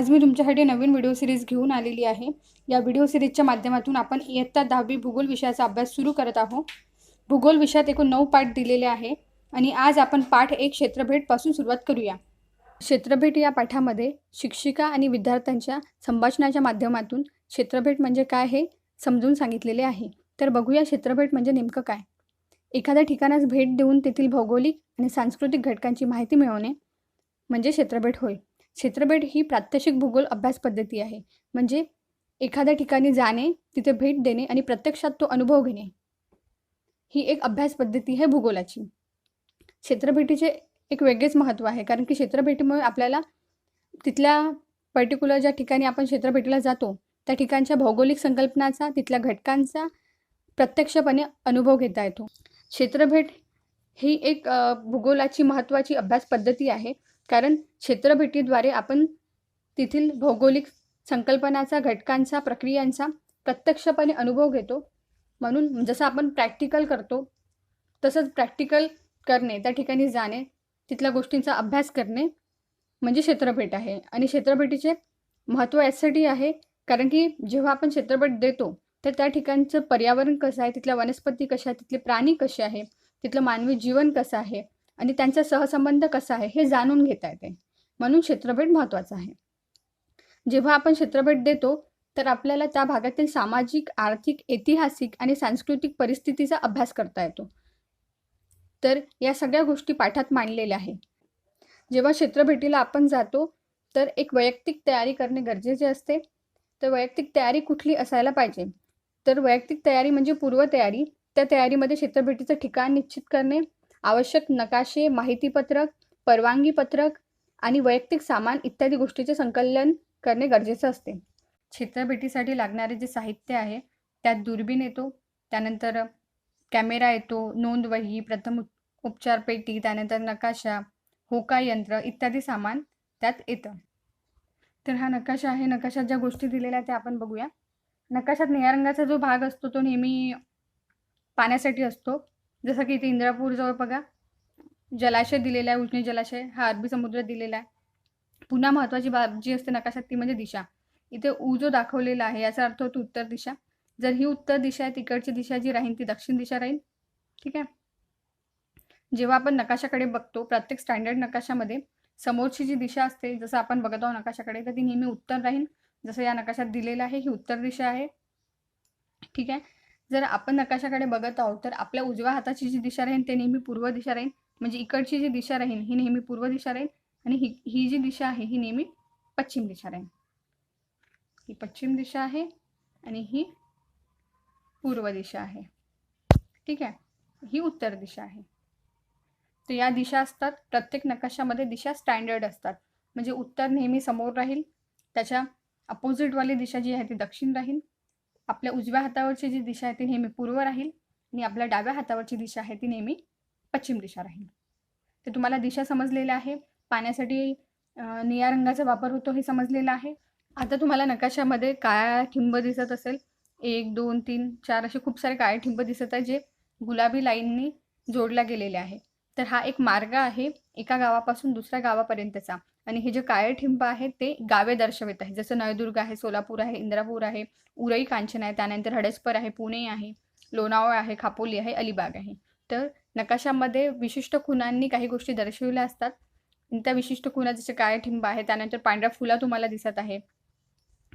आज मी तुमच्यासाठी नवीन video series घेऊन आलेली आहे. या व्हिडिओ सिरीजच्या माध्यमातून आपण इयत्ता दहावी भूगोल विषयाचा अभ्यास सुरू करत आहोत. भूगोल विषयात एकूण नऊ पाठ दिलेले आहे आणि आज आपण पाठ एक क्षेत्रभेटपासून सुरुवात करूया. क्षेत्रभेट या पाठामध्ये शिक्षिका आणि विद्यार्थ्यांच्या संभाषणाच्या माध्यमातून क्षेत्रभेट म्हणजे काय हे समजून सांगितलेले आहे. तर बघूया क्षेत्रभेट म्हणजे नेमकं काय? एखाद्या ठिकाणास भेट देऊन तेथील भौगोलिक आणि सांस्कृतिक घटकांची माहिती मिळवणे म्हणजे क्षेत्रभेट होय. क्षेत्रभेट ही प्रात्यक्षिक भूगोल अभ्यास पद्धती आहे. म्हणजे एखाद्या ठिकाणी जाणे तिथे भेट देणे आणि प्रत्यक्षात तो अनुभव घेणे. ही एक अभ्यास पद्धती आहे भूगोलाची. क्षेत्रभेटीचे एक वेगळेच महत्त्व आहे. कारण की क्षेत्रभेटीमुळे आपल्याला तिथल्या पर्टिक्युलर ज्या ठिकाणी आपण क्षेत्रभेटीला जातो त्या ठिकाणच्या भौगोलिक संकल्पनाचा तिथल्या घटकांचा प्रत्यक्षपणे अनुभव घेता येतो. क्षेत्रभेट ही एक भूगोलाची महत्त्वाची अभ्यास पद्धती आहे. कारण क्षेत्रभेटीद्वारे आपण तेथील भौगोलिक संकल्पनाचा घटकांचा प्रक्रियांचा प्रत्यक्षपणे अनुभव घेतो. म्हणून जसं आपण प्रॅक्टिकल करतो तसंच प्रॅक्टिकल करणे त्या ठिकाणी जाणे तिथल्या गोष्टींचा अभ्यास करणे म्हणजे क्षेत्रभेट आहे. आणि क्षेत्रभेटीचे महत्त्व यासाठी आहे कारण की जेव्हा आपण क्षेत्रभेट देतो तर त्या ठिकाणचं पर्यावरण कसं आहे तिथल्या वनस्पती कशा आहे तिथले प्राणी कसे आहे तिथलं मानवी जीवन कसं आहे आणि त्यांचा सहसंबंध कसा आहे हे जाणून घेता येते. म्हणून क्षेत्रभेट महत्त्वाचं आहे. जेव्हा आपण क्षेत्रभेट देतो तर आपल्याला त्या भागातील सामाजिक आर्थिक ऐतिहासिक आणि सांस्कृतिक परिस्थितीचा अभ्यास करता येतो. तर या सगळ्या गोष्टी पाठात मांडलेल्या आहे. जेव्हा क्षेत्रभेटीला आपण जातो तर एक वैयक्तिक तयारी करणे गरजेचे असते. तर वैयक्तिक तयारी कुठली असायला पाहिजे? तर वैयक्तिक तयारी म्हणजे पूर्वतयारी. त्या तयारीमध्ये क्षेत्रभेटीचं ठिकाण निश्चित करणे. आवश्यक नकाशे माहितीपत्रक परवानगी पत्रक आणि वैयक्तिक सामान इत्यादी गोष्टीचे संकलन करणे गरजेचं असते. चित्रभेटीसाठी लागणारे जे साहित्य आहे त्यात दुर्बीण येतो. त्यानंतर कॅमेरा येतो नोंदवही प्रथम उपचार पेटी त्यानंतर नकाशा होका यंत्र इत्यादी सामान त्यात येतं. तर हा नकाशा आहे. नकाशात ज्या गोष्टी दिलेल्या त्या आपण बघूया. नकाशात निळ्या रंगाचा जो भाग असतो तो नेहमी पाण्यासाठी असतो. जसं की इथे इंद्रापूरजवळ बघा. जलाशय दिलेला आहे उजनी जलाशय. हा अरबी समुद्र दिलेला आहे. पुन्हा महत्त्वाची बाब जी असते नकाशात ती म्हणजे दिशा. इथे उ जो दाखवलेला आहे याचा अर्थ होतो उत्तर दिशा. जर ही उत्तर दिशा आहे तिकडची दिशा जी राहील ती दक्षिण दिशा राहील ठीक आहे? जेव्हा आपण नकाशाकडे बघतो प्रत्येक स्टँडर्ड नकाशामध्ये समोरची जी दिशा असते जसं आपण बघत आहोत नकाशाकडे तर ती नेहमी उत्तर राहील जसं या नकाशात दिलेलं आहे ही उत्तर दिशा आहे. ठीक आहे? जर आपण नकाशाकडे बघत आहोत तर आपल्या उजव्या हाताची जी दिशा राहील ते नेहमी पूर्व दिशा राहील म्हणजे इकडची जी दिशा राहील ही नेहमी पूर्व दिशा राहील आणि ही ही जी दिशा आहे ही नेहमी पश्चिम दिशा राहील ही पश्चिम दिशा आहे आणि ही पूर्व दिशा आहे. ठीक आहे? ही उत्तर दिशा आहे. तर या दिशा असतात प्रत्येक नकाशामध्ये दिशा स्टँडर्ड असतात. म्हणजे उत्तर नेहमी समोर राहील त्याच्या अपोजिटवाली दिशा जी आहे ती दक्षिण राहील. आपल्या उजव्या हातावरची जी दिशा आहे ती नेहमी पूर्व राहील आणि आपल्या डाव्या हातावरची दिशा आहे ती नेहमी पश्चिम दिशा राहील. तर तुम्हाला दिशा समजलेल्या आहे. पाण्यासाठी निळ्या रंगाचा वापर होतो हे समजलेलं आहे. आता तुम्हाला नकाशामध्ये काळा ठिंब दिसत असेल. एक दोन तीन चार असे खूप सारे काळे ठिंब दिसत आहे जे गुलाबी लाईननी जोडला गेलेले आहे तर हा एक मार्ग आहे एका गावापासून दुसऱ्या गावापर्यंतचा. आणि हे जे काळे ठिंब आहे ते गावे दर्शवित आहे. जसं नळदुर्ग आहे सोलापूर आहे इंद्रापूर आहे उरई कांचन आहे त्यानंतर हडसपर आहे पुणे आहे लोणावळा आहे खापोली आहे अलिबाग आहे. तर नकाशामध्ये विशिष्ट खुणांनी काही गोष्टी दर्शविल्या असतात. त्या विशिष्ट खुणा जसे काळे ठिंब आहे त्यानंतर पांढऱ्या फुला तुम्हाला दिसत आहे.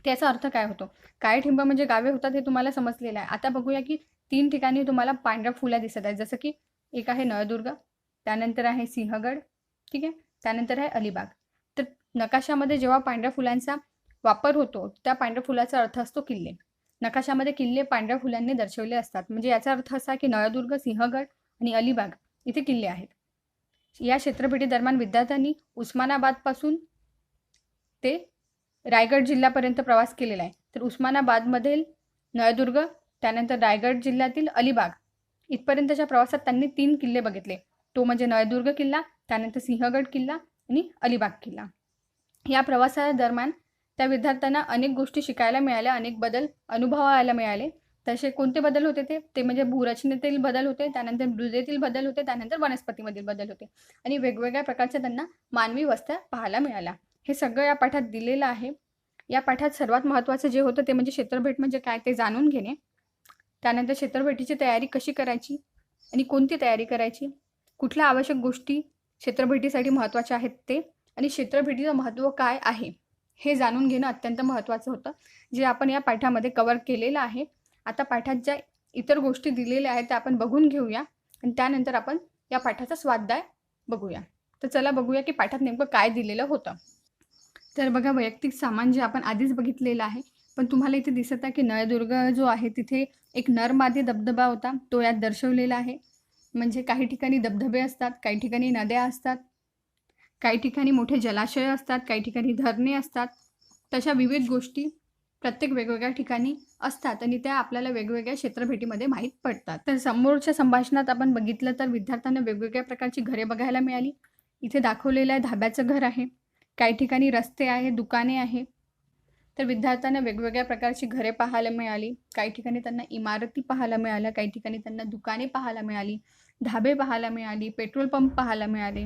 त्याचा अर्थ काय होतो? काळे ठिंब म्हणजे गावे होतात हे तुम्हाला समजलेलं आहे. आता बघूया की तीन ठिकाणी तुम्हाला पांढऱ्या फुला दिसत आहेत. जसं की एक आहे नळदुर्ग त्यानंतर आहे सिंहगड ठीक आहे? त्यानंतर आहे अलिबाग. नकाशामध्ये जेव्हा पांढऱ्या फुलांचा वापर होतो त्या पांढऱ्या फुलाचा अर्थ असतो किल्ले. नकाशामध्ये किल्ले पांढऱ्या फुलांनी दर्शवले असतात. म्हणजे याचा अर्थ असा की नळदुर्ग सिंहगड आणि अलिबाग इथे किल्ले आहेत. या क्षेत्रपेटीदरम्यान विद्यार्थ्यांनी उस्मानाबादपासून ते रायगड जिल्ह्यापर्यंत प्रवास केलेला आहे. तर उस्मानाबादमधील नळदुर्ग त्यानंतर रायगड जिल्ह्यातील अलिबाग इथपर्यंतच्या प्रवासात त्यांनी तीन किल्ले बघितले. तो म्हणजे नळदुर्ग किल्ला त्यानंतर सिंहगड किल्ला आणि अलिबाग किल्ला. या प्रवासादरम्यान त्या विद्यार्थ्यांना अनेक गोष्टी शिकायला मिळाल्या अनेक बदल अनुभवायला मिळाले. तसे कोणते बदल होते ते? ते म्हणजे भूरचनेतील बदल होते त्यानंतर मृदेतील बदल होते त्यानंतर वनस्पतीमधील बदल होते आणि वेगवेगळ्या प्रकारच्या त्यांना मानवी वस्त्या पाहायला मिळाल्या. हे सगळं या पाठात दिलेलं आहे. या पाठात सर्वात महत्त्वाचं जे होतं ते म्हणजे क्षेत्रभेट म्हणजे काय ते जाणून घेणे. त्यानंतर क्षेत्रभेटीची तयारी कशी करायची आणि कोणती तयारी करायची? कुठल्या आवश्यक गोष्टी क्षेत्रभेटीसाठी महत्त्वाच्या आहेत ते? आणि क्षेत्रभेटीचं महत्त्व काय आहे? हे जाणून घेणं अत्यंत महत्त्वाचं होतं. जे आपण या पाठामध्ये कवर केलेलं आहे. आता पाठात ज्या इतर गोष्टी दिलेल्या आहेत त्या आपण बघून घेऊया. आणि त्यानंतर आपण या पाठाचा स्वाध्याय बघूया. तर चला बघूया की पाठात नेमकं काय दिलेलं होतं. तर बघा वैयक्तिक सामान जे आपण आधीच बघितलेलं आहे. पण तुम्हाला इथे दिसत आहे की नळदुर्ग जो आहे तिथे एक नरमादी धबधबा होता. तो यात दर्शवलेला आहे. म्हणजे काही ठिकाणी धबधबे असतात काही ठिकाणी नद्या असतात. काही ठिकाणी मोठे जलाशय असतात काही ठिकाणी धरणे असतात. तशा विविध गोष्टी प्रत्येक वेगवेगळ्या ठिकाणी असतात आणि त्या आपल्याला वेगवेगळ्या क्षेत्रभेटीमध्ये माहीत पडतात. तर समोरच्या संभाषणात आपण बघितलं तर विद्यार्थ्यांना वेगवेगळ्या प्रकारची घरे बघायला मिळाली. इथे दाखवलेलं आहे धाब्याचं घर आहे. काही ठिकाणी रस्ते आहे दुकाने आहे. तर विद्यार्थ्यांना वेगवेगळ्या प्रकारची घरे पाहायला मिळाली. काही ठिकाणी त्यांना इमारती पाहायला मिळाल्या. काही ठिकाणी त्यांना दुकाने पाहायला मिळाली. धाबे पाहायला मिळाली. पेट्रोल पंप पाहायला मिळाले.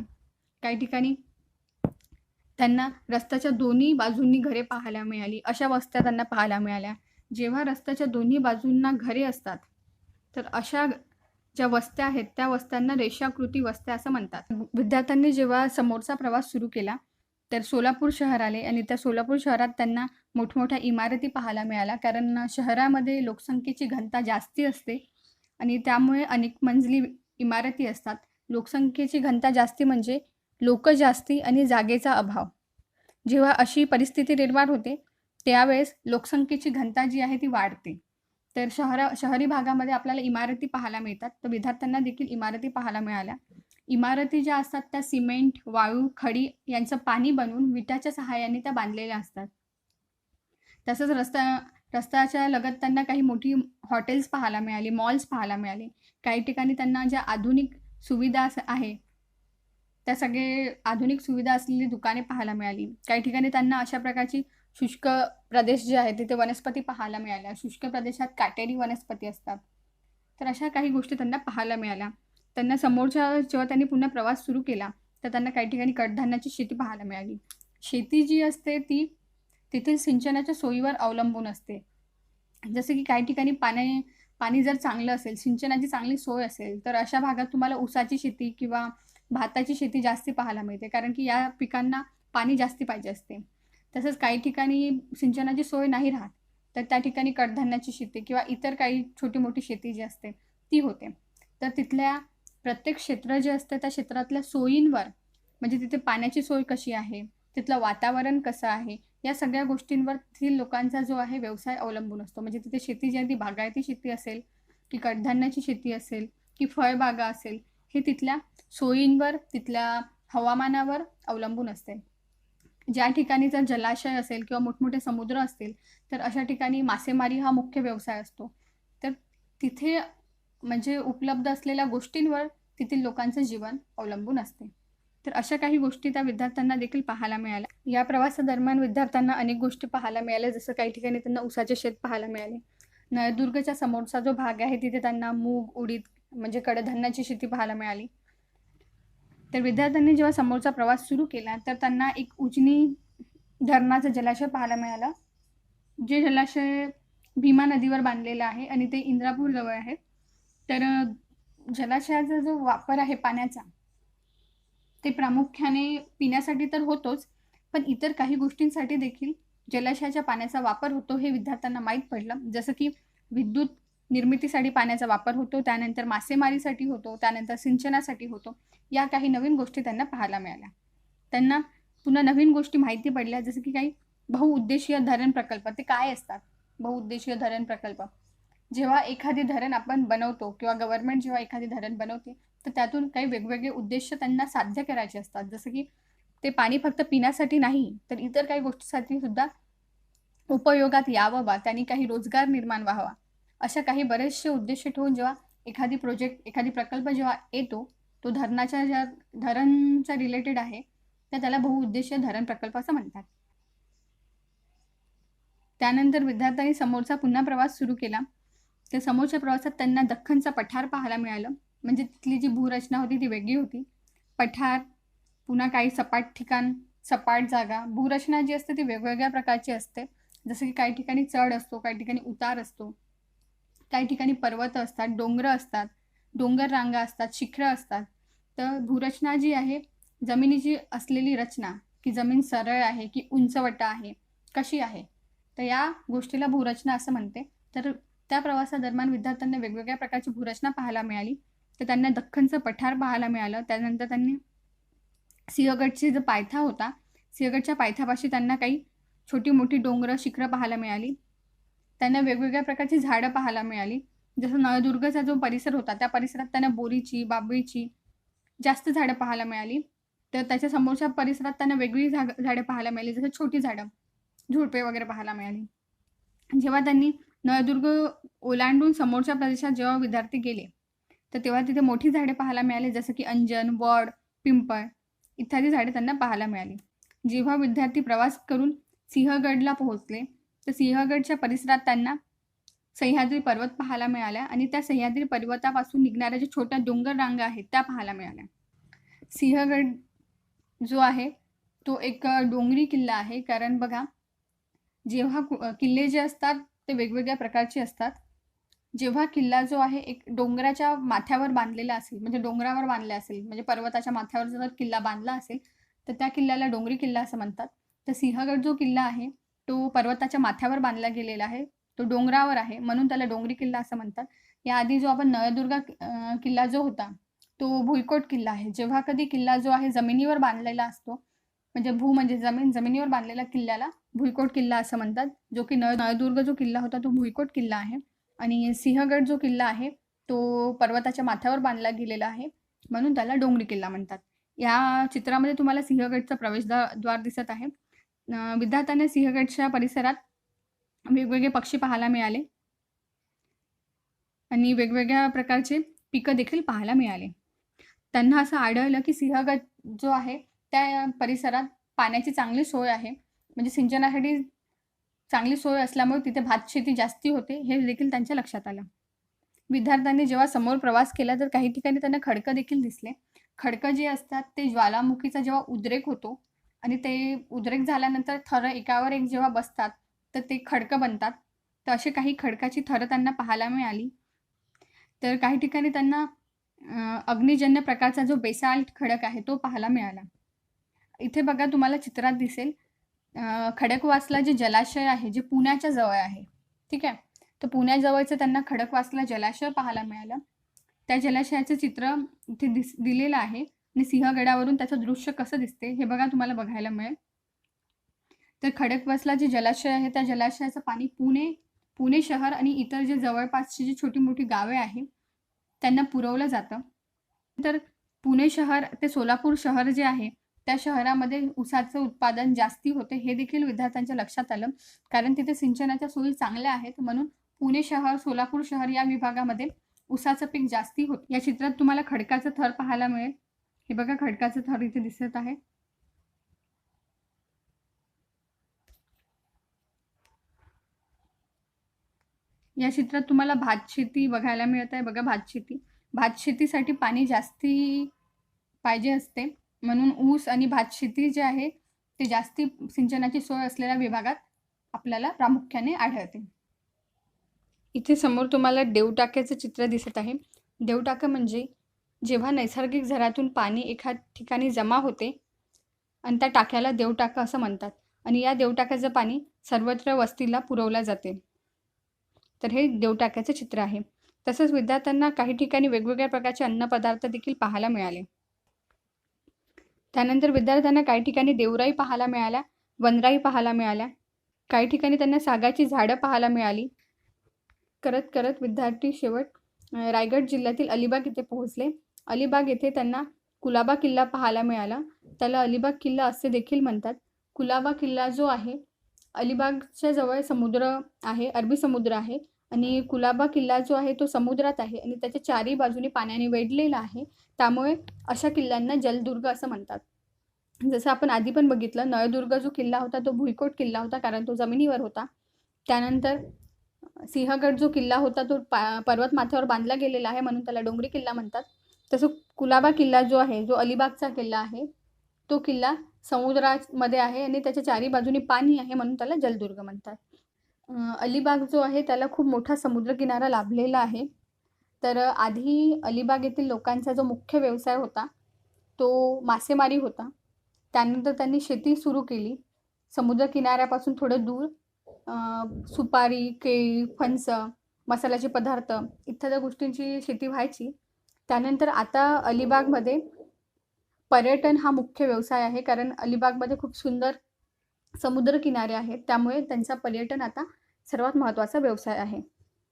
काही ठिकाणी त्यांना रस्त्याच्या दोन्ही बाजूंनी घरे पाहायला मिळाली. अशा वस्त्या त्यांना पाहायला मिळाल्या. जेव्हा रस्त्याच्या दोन्ही बाजूंना घरे असतात तर अशा ज्या वस्त्या आहेत त्या वस्त्यांना रेषाकृती वस्त्या असं म्हणतात. विद्यार्थ्यांनी जेव्हा समोरचा प्रवास सुरू केला तर सोलापूर शहर आले आणि त्या सोलापूर शहरात त्यांना मोठमोठ्या इमारती पाहायला मिळाल्या. कारण शहरामध्ये लोकसंख्येची घनता जास्ती असते आणि त्यामुळे अनेक मंजली इमारती असतात. लोकसंख्येची घनता जास्ती म्हणजे लोक जास्ती आणि जागेचा अभाव. जेव्हा अशी परिस्थिती निर्माण होते त्यावेळेस लोकसंख्येची घनता जी आहे ती वाढते. तर शहरा शहरी भागामध्ये आपल्याला इमारती पाहायला मिळतात. तर विद्यार्थ्यांना देखील इमारती पाहायला मिळाल्या. इमारती ज्या असतात त्या सिमेंट वाळू खडी यांचं पाणी बनवून विटाच्या सहाय्याने त्या बांधलेल्या असतात. तसंच रस्ता रस्त्याच्या लगत त्यांना काही मोठी हॉटेल्स पाहायला मिळाली मॉल्स पाहायला मिळाले. काही ठिकाणी त्यांना ज्या आधुनिक सुविधा आहे त्या सगळे आधुनिक सुविधा असलेली दुकाने पाहायला मिळाली. काही ठिकाणी त्यांना अशा प्रकारची शुष्क प्रदेश जे आहे तिथे वनस्पती पाहायला मिळाल्या. शुष्क प्रदेशात काटेरी वनस्पती असतात. तर अशा काही गोष्टी त्यांना पाहायला मिळाल्या. त्यांना समोरच्या जेव्हा त्यांनी पुन्हा प्रवास सुरू केला तर त्यांना काही ठिकाणी कडधान्याची शेती पाहायला मिळाली. शेती जी असते ती तेथील सिंचनाच्या सोयीवर अवलंबून असते. जसं की काही ठिकाणी पाणी पाणी जर चांगलं असेल सिंचनाची चांगली सोय असेल तर अशा भागात तुम्हाला ऊसाची शेती किंवा भाताची शेती जास्ती पाहायला मिळते कारण की या पिकांना पाणी जास्ती पाहिजे असते. तसंच काही ठिकाणी सिंचनाची सोय नाही राहत तर त्या ठिकाणी कडधान्याची शेती किंवा इतर काही छोटी मोठी शेती जी असते ती होते. तर तिथल्या प्रत्येक क्षेत्र जे असतं त्या क्षेत्रातल्या सोयींवर म्हणजे तिथे पाण्याची सोय कशी आहे तिथलं वातावरण कसं आहे या सगळ्या गोष्टींवर तिथील लोकांचा जो आहे व्यवसाय अवलंबून असतो. म्हणजे तिथे शेती जी आहे ती बागायती शेती असेल की कडधान्याची शेती असेल की फळबागा असेल हे तिथल्या सोयींवर तिथल्या हवामानावर अवलंबून असते. ज्या ठिकाणी जर जलाशय असेल किंवा मोठमोठे समुद्र असतील तर अशा ठिकाणी मासेमारी हा मुख्य व्यवसाय असतो. तर तिथे म्हणजे उपलब्ध असलेल्या गोष्टींवर तेथील लोकांचं जीवन अवलंबून असते. तर अशा काही गोष्टी त्या विद्यार्थ्यांना देखील पाहायला मिळाल्या. या प्रवासादरम्यान विद्यार्थ्यांना अनेक गोष्टी पाहायला मिळाल्या जसं काही ठिकाणी त्यांना उसाचे शेत पाहायला मिळाले. नळदुर्गच्या समोरचा जो भाग आहे तिथे त्यांना मूग उडीद म्हणजे कडधान्याची शेती पाहायला मिळाली. तर विद्यार्थ्यांनी जेव्हा समोरचा प्रवास सुरू केला तर त्यांना एक उजनी धरणाचा जलाशय पाहायला मिळाला. जे जलाशय भीमा नदीवर बांधलेलं आहे आणि ते इंद्रापूर जवळ आहे. तर जलाशयाचा जो वापर आहे पाण्याचा ते प्रामुख्याने पिण्यासाठी तर होतोच पण इतर काही गोष्टींसाठी देखील जलाशयाच्या पाण्याचा वापर होतो हे विद्यार्थ्यांना माहीत पडलं. जसं की विद्युत निर्मितीसाठी पाण्याचा वापर होतो त्यानंतर मासेमारीसाठी होतो त्यानंतर सिंचनासाठी होतो या काही नवीन गोष्टी त्यांना पाहायला मिळाल्या. त्यांना पुन्हा नवीन गोष्टी माहिती पडल्या जसं की काही बहुउद्देशीय धरण प्रकल्प. ते काय असतात? बहुउद्देशीय धरण प्रकल्प. जेव्हा एखादी धरण आपण बनवतो किंवा गव्हर्नमेंट जेव्हा एखादी धरण बनवते तर त्यातून काही वेगवेगळे उद्देश त्यांना साध्य करायचे असतात. जसं की ते पाणी फक्त पिण्यासाठी नाही तर इतर काही गोष्टीसाठी सुद्धा उपयोगात यावं बा त्यांनी काही रोजगार निर्माण व्हावा. अशा काही बरेचसे उद्देश ठेवून जेव्हा एखादी प्रोजेक्ट एखादी प्रकल्प जेव्हा येतो तो धरणाच्या ज्या धरणच्या रिलेटेड आहे तर त्याला बहुउद्देशीय धरण प्रकल्प असं म्हणतात. त्यानंतर विद्यार्थ्यांनी समोरचा पुन्हा प्रवास सुरू केला. त्या समोरच्या प्रवासात त्यांना दख्खनचा पठार पाहायला मिळालं. म्हणजे तिथली जी भूरचना होती ती वेगळी होती. पठार पुन्हा काही सपाट ठिकाण सपाट जागा भूरचना जी असते ती वेगवेगळ्या प्रकारची असते. जसं की काही ठिकाणी चढ असतो काही ठिकाणी उतार असतो. काही ठिकाणी पर्वत असतात डोंगर असतात डोंगर रांगा असतात शिखरं असतात. तर भूरचना जी आहे जमिनीची असलेली रचना की जमीन सरळ आहे की उंचवटा आहे कशी आहे? तर या गोष्टीला भूरचना असं म्हणते. तर त्या प्रवासादरम्यान विद्यार्थ्यांना वेगवेगळ्या प्रकारची भूरचना पाहायला मिळाली. तर त्यांना दख्खनचं पठार पाहायला मिळालं. त्यानंतर त्यांनी सिंहगडची जो पायथा होता सिंहगडच्या पायथ्यापाशी त्यांना काही छोटी मोठी डोंगरं शिखरं पाहायला मिळाली. त्यांना वेगवेगळ्या प्रकारची झाडं पाहायला मिळाली. जसं नळदुर्गचा जो परिसर होता त्या परिसरात त्यांना बोरीची बाबळीची जास्त झाडं पाहायला मिळाली. तर त्याच्या समोरच्या परिसरात त्यांना वेगळी झाग झाडं पाहायला मिळाली जसं छोटी झाडं झुडपे वगैरे पाहायला मिळाली. जेव्हा त्यांनी नळदुर्ग ओलांडून समोरच्या प्रदेशात जेव्हा विद्यार्थी गेले तर तेव्हा तिथे मोठी झाडे पाहायला मिळाली जसं की अंजन वड पिंपळ इत्यादी झाडे त्यांना पाहायला मिळाली. जेव्हा विद्यार्थी प्रवास करून सिंहगडला पोहोचले तर सिंहगडच्या परिसरात त्यांना सह्याद्री पर्वत पाहायला मिळाला आणि त्या सह्याद्री पर्वतापासून निघणाऱ्या ज्या छोट्या डोंगर रांगा आहेत त्या पाहायला मिळाल्या. सिंहगड जो आहे तो एक डोंगरी किल्ला आहे. कारण बघा जेव्हा किल्ले जे असतात ते वेगवेगळ्या प्रकारचे असतात. जेव्हा किल्ला जो आहे एक डोंगराच्या माथ्यावर बांधलेला असेल म्हणजे डोंगरावर बांधला असेल म्हणजे पर्वताच्या माथ्यावर जर किल्ला बांधला असेल तर त्या किल्ल्याला डोंगरी किल्ला असं म्हणतात. तर सिंहगड जो किल्ला आहे तो पर्वताच्या माथ्यावर बांधला गेलेला आहे. तो डोंगरावर आहे. म्हणून त्याला डोंगरी किल्ला असं म्हणतात. याआधी जो आपण नळदुर्गा किल्ला जो होता तो भुईकोट किल्ला आहे. जेव्हा कधी किल्ला जो आहे जमिनीवर बांधलेला असतो म्हणजे भू म्हणजे जमीन जमिनीवर बांधलेल्या किल्ल्याला भुईकोट किल्ला असं म्हणतात. जो की नळ नळदुर्ग जो किल्ला होता तो भुईकोट किल्ला आहे. आणि सिंहगड जो किल्ला आहे तो पर्वताच्या माथ्यावर बांधला गेलेला आहे. म्हणून त्याला डोंगरी किल्ला म्हणतात. या चित्रामध्ये तुम्हाला सिंहगडचा प्रवेशद्वार दिसत आहे. विद्यार्थ्यांना सिंहगडच्या परिसरात वेगवेगळे पक्षी पाहायला मिळाले. आणि वेगवेगळ्या प्रकारचे पिकं देखील पाहायला मिळाले. त्यांना असं आढळलं की सिंहगड जो आहे त्या परिसरात पाण्याची चांगली सोय आहे. म्हणजे सिंचनासाठी चांगली सोय असल्यामुळे तिथे भात शेती जास्ती होते हे देखील त्यांच्या लक्षात आलं. विद्यार्थ्यांनी जेव्हा समोर प्रवास केला तर काही ठिकाणी त्यांना खडकं देखील दिसले. खडकं जे असतात ते ज्वालामुखीचा जेव्हा उद्रेक होतो आणि ते उद्रेक झाल्यानंतर थर एकावर एक जेव्हा बसतात तर ते खडकं बनतात. तर असे काही खडकाची थरं त्यांना पाहायला मिळाली. तर काही ठिकाणी त्यांना अग्निजन्य प्रकारचा जो बेसाल्ट खडक आहे तो पाहायला मिळाला. इथे बघा तुम्हाला चित्रात दिसेल खडकवासला जे जलाशय आहे जे पुण्याच्या जवळ आहे ठीक आहे? तर पुण्याजवळचं त्यांना खडकवासला जलाशय पाहायला मिळालं. त्या जलाशयाचं चित्र इथे दिस दिलेलं आहे. आणि सिंहगडावरून त्याचं दृश्य कसं दिसते हे बघा तुम्हाला बघायला मिळेल. तर खडकवासला जे जलाशय आहे त्या जलाशयाचं पाणी पुणे पुणे शहर आणि इतर जे जवळपासची जी छोटी मोठी गावे आहेत त्यांना पुरवलं जातं. तर पुणे शहर ते सोलापूर शहर जे आहे त्या शहरामध्ये ऊसाचं उत्पादन जास्ती होते हे देखील विद्यार्थ्यांच्या लक्षात आलं. कारण तिथे सिंचनाच्या सोयी चांगल्या आहेत म्हणून पुणे शहर सोलापूर शहर या विभागामध्ये ऊसाचं पीक जास्ती होत. या चित्रात तुम्हाला खडकाचं थर पाहायला मिळेल. हे बघा खडकाचं थर इथे दिसत आहे. या चित्रात तुम्हाला भात शेती बघायला मिळत आहे बघा भात शेती भात शेतीसाठी पाणी जास्ती पाहिजे असते. म्हणून ऊस आणि भात शेती जे आहे ते जास्ती सिंचनाची सोय असलेल्या विभागात आपल्याला प्रामुख्याने आढळते. इथे समोर तुम्हाला देवटाक्याचं चित्र दिसत आहे. देवटाकं म्हणजे जेव्हा नैसर्गिक झरातून पाणी एका ठिकाणी जमा होते आणि त्या टाक्याला देवटाका असं म्हणतात. आणि या देवटाक्याचं पाणी सर्वत्र वस्तीला पुरवलं जाते. तर हे देवटाक्याचं चित्र आहे. तसंच विद्यार्थ्यांना काही ठिकाणी वेगवेगळ्या प्रकारचे अन्नपदार्थ देखील पाहायला मिळाले. त्यानंतर विद्यार्थ्यांना काही ठिकाणी देवराई पाहायला मिळाल्या वनराई पाहायला मिळाल्या. काही ठिकाणी त्यांना सागाची झाडं पाहायला मिळाली. करत करत विद्यार्थी शेवट रायगड जिल्ह्यातील अलिबाग इथे पोहोचले. अलिबाग येथे त्यांना कुलाबा किल्ला पाहायला मिळाला. त्याला अलिबाग किल्ला असे देखील म्हणतात. कुलाबा किल्ला जो आहे अलिबागच्या जवळ समुद्र आहे अरबी समुद्र आहे आणि कुलाबा किल्ला जो आहे तो समुद्रात आहे आणि त्याच्या चारही बाजूने पाण्याने वेढलेला आहे. त्यामुळे अशा किल्ल्यांना जलदुर्ग असं म्हणतात. जसं आपण आधी पण बघितलं नळदुर्ग जो किल्ला होता तो भुईकोट किल्ला होता कारण तो जमिनीवर होता. त्यानंतर सिंहगड जो किल्ला होता तो पा पर्वत माथ्यावर बांधला गेलेला आहे म्हणून त्याला डोंगरी किल्ला म्हणतात. तसं कुलाबा किल्ला जो आहे जो अलिबागचा किल्ला आहे तो किल्ला समुद्रामध्ये आहे आणि त्याच्या चारी बाजूनी पाणी आहे म्हणून त्याला जलदुर्ग म्हणतात. अलिबाग जो आहे त्याला खूप मोठा समुद्रकिनारा लाभलेला आहे. तर आधी अलिबाग येथील लोकांचा जो मुख्य व्यवसाय होता तो मासेमारी होता. त्यानंतर त्यांनी शेती सुरू केली. समुद्रकिनाऱ्यापासून थोडं दूर सुपारी केळी फणस मसाल्याचे पदार्थ इत्यादी गोष्टींची शेती व्हायची. त्यानंतर आता अलिबागमध्ये पर्यटन हा मुख्य व्यवसाय आहे कारण अलिबागमध्ये खूप सुंदर समुद्रकिनारे आहेत त्यामुळे त्यांचा पर्यटन आता सर्वात महत्त्वाचा व्यवसाय आहे.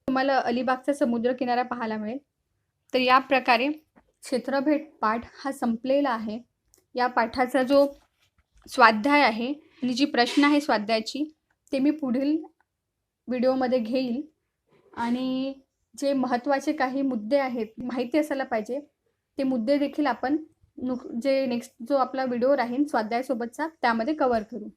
तुम्हाला अलिबागचा समुद्रकिनारा पाहायला मिळेल. तर या प्रकारे क्षेत्रभेट पाठ हा संपलेला आहे. या पाठाचा जो स्वाध्याय आहे आणि जी प्रश्न आहे स्वाध्यायाची ते मी पुढील व्हिडिओमध्ये घेईल. आणि जे महत्त्वाचे काही मुद्दे आहेत माहिती असायला पाहिजे ते मुद्दे देखील आपण नुक जे नेक्स्ट जो आपला व्हिडिओ राहील स्वाध्यायासोबतचा त्यामध्ये कवर करू.